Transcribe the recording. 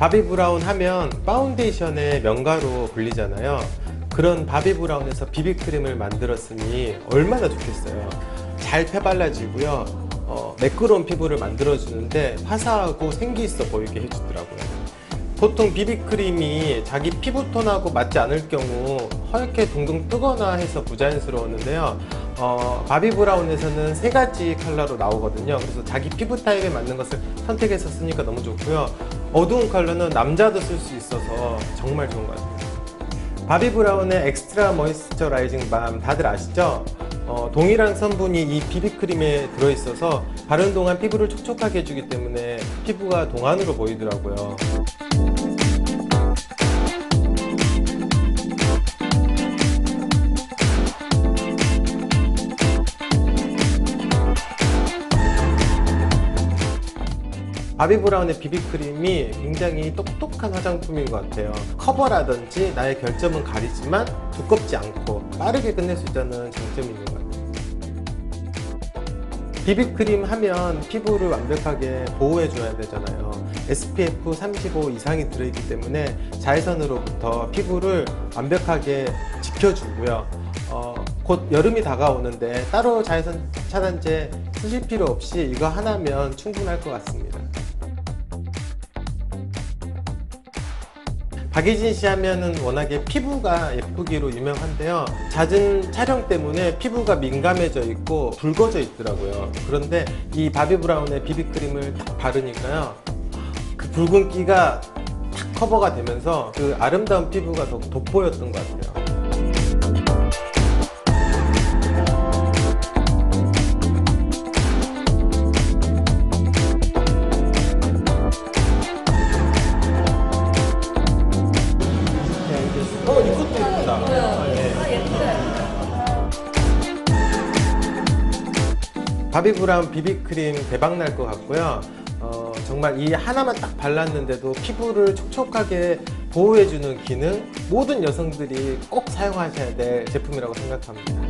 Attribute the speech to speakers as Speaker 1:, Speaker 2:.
Speaker 1: 바비 브라운 하면 파운데이션의 명가로 불리잖아요. 그런 바비 브라운에서 비비크림을 만들었으니 얼마나 좋겠어요. 잘 펴발라지고요. 어, 매끄러운 피부를 만들어주는데 화사하고 생기 있어 보이게 해주더라고요. 보통 비비크림이 자기 피부톤하고 맞지 않을 경우 허옇게 둥둥 뜨거나 해서 부자연스러웠는데요. 어, 바비 브라운에서는 세 가지 컬러로 나오거든요. 그래서 자기 피부 타입에 맞는 것을 선택해서 쓰니까 너무 좋고요. 어두운 컬러는 남자도 쓸 수 있어서 정말 좋은 것 같아요. 바비 브라운의 엑스트라 모이스처라이징 밤 다들 아시죠? 어, 동일한 성분이 이 비비크림에 들어있어서 바른 동안 피부를 촉촉하게 해주기 때문에 피부가 동안으로 보이더라고요. 바비 브라운의 비비크림이 굉장히 똑똑한 화장품인 것 같아요. 커버라든지 나의 결점은 가리지만 두껍지 않고 빠르게 끝낼 수 있다는 있는 것 같아요. 비비크림 하면 피부를 완벽하게 보호해 줘야 되잖아요. SPF 35 이상이 들어있기 때문에 자외선으로부터 피부를 완벽하게 지켜주고요. 어, 곧 여름이 다가오는데 따로 자외선 차단제 쓰실 필요 없이 이거 하나면 충분할 것 같습니다. 박예진 씨 하면은 워낙에 피부가 예쁘기로 유명한데요. 잦은 촬영 때문에 피부가 민감해져 있고 붉어져 있더라고요. 그런데 이 바비 브라운의 비비크림을 딱 바르니까요. 그 붉은기가 탁 커버가 되면서 그 아름다운 피부가 더 돋보였던 것 같아요. 바비 브라운 비비크림 대박 날 것 같고요. 어, 정말 이 하나만 딱 발랐는데도 피부를 촉촉하게 보호해주는 기능 모든 여성들이 꼭 사용하셔야 될 제품이라고 생각합니다.